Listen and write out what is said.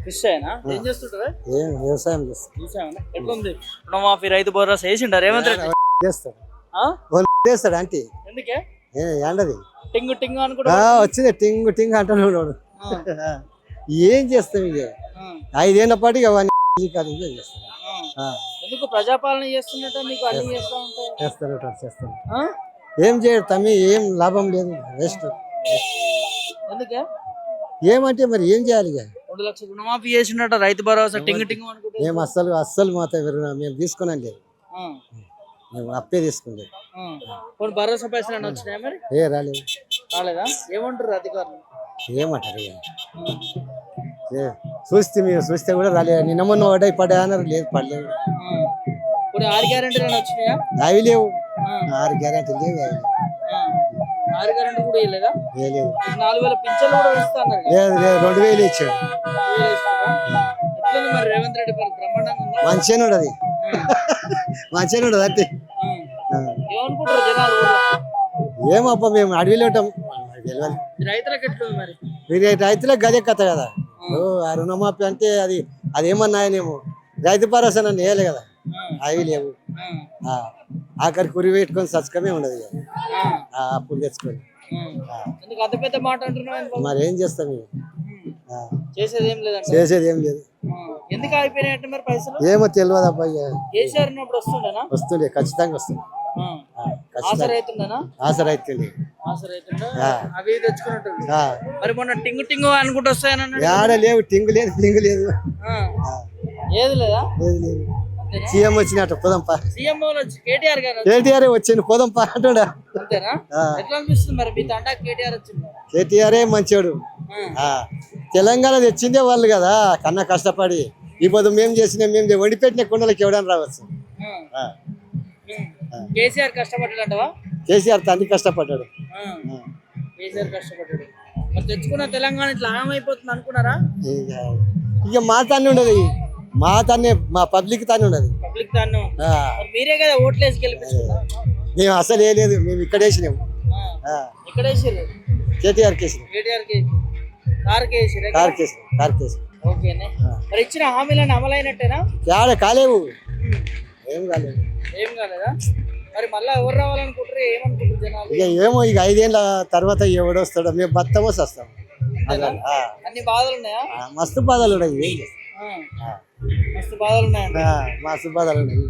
Miss అయినా ఏం చేస్తుంటారా? ఏం వ్యవసాయం చేస్తాడు చూసామన్నా ఎట్లుంది? రుణమాఫీ రైతు భరోసా వేసిండా రేవంత్ రెడ్డి? చేస్తాడు ఆ? వాళ్ళు చేస్తాడు అంటే ఎందుకే? ఏ ఎండది టింగు టింగు ఆ, అనుకుంటా వచ్చింది టింగ్ టింగ్ అంటాడు వాడు. ఏం చేస్తాం ఇక? ఐదేళ్ళ అవన్నీ కాదు చేస్తాం ఆ. ఆ, ఎందుకు ప్రజాపాలన చేస్తున్నట్టు మీకు అన్ని చేస్తా ఉంటాయి చేస్తారు అట్లా చేస్తారు. ఆ? ఏం చేయడు తమ్మి ఏం లాభం లేదు వేస్ట్ ఎందుకే? ఏమంటే మరి ఏం చేయాలి ఇక? రెండు లక్షల రుణమాఫీ చేసినట్టు రైతు భరోసా టింగు టింగు అనుకుంటే మేము అస్సలు అస్సలు మాత మేము తీసుకున్నాం లేదు మేము అప్పే. కొన్ని భరోసా పైసలు అని వచ్చినాయా మరి? ఏ రాలేదు. రాలేదా? ఏమంటారు అధికారులు? ఏమంటారు చూస్తే మేము చూస్తే కూడా రాలేదు. నిన్న మొన్న పడ్డాయి పడ్డాయి అన్నారు. లేదు పడలేదు. ఆరు గ్యారెంటీలు వచ్చినాయా? అవి లేవు. ఆరు గ్యారెంటీ లేవు అవి. ఆరు గ్యారెంటీ కూడా ఇవ్వలేదా? ఏ లేవు నాలుగు వేల పింఛన్లు కూడా ఇస్తా అన్నారు కదా. లేదు లేదు రెండు వేలు ఇచ్చాడు? ఎట్లుంది మరి రేవంత్ రెడ్డి పని? బ్రహ్మాండంగా ఉందా? మంచిగానే ఉండదు మంచిగానే ఉండదు. ఏమనుకుంటారు జనాలు ఊళ్ళో? ఏమప్ప మేము అడవిలో ఉంటాం. తెలియదు రైతులకు ఎట్లుంది మరి? మీరు రైతులకు గదే కథ కదా. ఓ, ఆ రుణమాఫీ అంటే అది అది ఏమన్నాయనేమో. రైతు భరోసా నన్ను వేయలే కదా. ఆ, అవి లేవు. ఆ, ఆ, ఆఖరి కురి పెట్టుకొని సచ్చకమే ఉండదు ఇక. ఆ, ఆ అప్పులు తెచ్చుకొని ఆ. ఎందుకు అంత పెద్ద మాట అంటున్నావు? మరి ఏం చేస్తాం ఇక? ఉమ్. ఆ, చేసేది ఏం లేదంట చేసేది ఏం లేదు ఆ. ఎందుకు ఆగిపోయినాయంటే మరి పైసలు ఏమో తెలియదు అబ్బా ఇక కేసీఆర్ ఉన్నప్పుడు వస్తుండేనా వస్తుండే ఖచ్చితంగా వస్తుంది ఆ. ఆ, ఆసర ఖచ్చితంగా అవుతుండేనా ఆశ రైతుంది ఆసర అవుతుండే ఆ. అవి తెచ్చుకున్నట్టు ఆ, మరి మొన్న టింగు టింగు అనుకుంటూ వస్తాయని అన్నాడు యాడ లేవు టింగు లేదు టింగు లేదు ఆ. ఏది లేదా సీఎం వచ్చినట్టు పోదంపా. కేటీఆర్ వచ్చిండు పోదంపా అంటాడా. కేటీఆర్ వచ్చింది మంచోడు. తెలంగాణ తెచ్చిందే వాళ్ళు కదా కన్నా కష్టపడి. ఇప్పుడు మేము చేసిన మేము వండిపెట్టిన కుండలకి ఎవడని రావచ్చు. కేసీఆర్ కష్టపడ్డాడంటవా? కేసీఆర్ తండ్రి కష్టపడ్డాడు. కేసీఆర్ తెచ్చుకున్న తెలంగాణ ఇట్లా ఆగమైపోతుంది అనుకున్నారా? ఇక మా తాన్ని ఉండదు మా తాన్నే మా పబ్లిక్ తానే ఉండదు పబ్లిక్ ఆ, మరి కదా ఓట్లేసి గెలిపించుకున్నారు? మేము అసలు ఏ లేదు మేము ఇక్కడ వేసినాము ఎక్కడ వేసారు కేటీఆర్ కేసినాం కేటీఆర్కి కార్కి వేసిరా కార్ ఓకేనే. మరి ఇచ్చిన హామీలను అమలైనట్టేనా? ఆడ కాలేవు. ఏం కాలేదు. ఏం కాలేదా? మరి మళ్ళా ఎవరు రావాలనుకుంటారు ఏమనుకుంటారు జనాలు? ఇక ఏమో ఇక ఐదేళ్ళ తర్వాత ఎవడొస్తాడో మేము బతమో వస్తాం అన్ని బాధలు ఉన్నాయా మస్తు బాధలు ఉన్నాయి. మస్తు బాధలు ఉన్నాయండి ఆ, మస్తు బాధలు ఉన్నాయి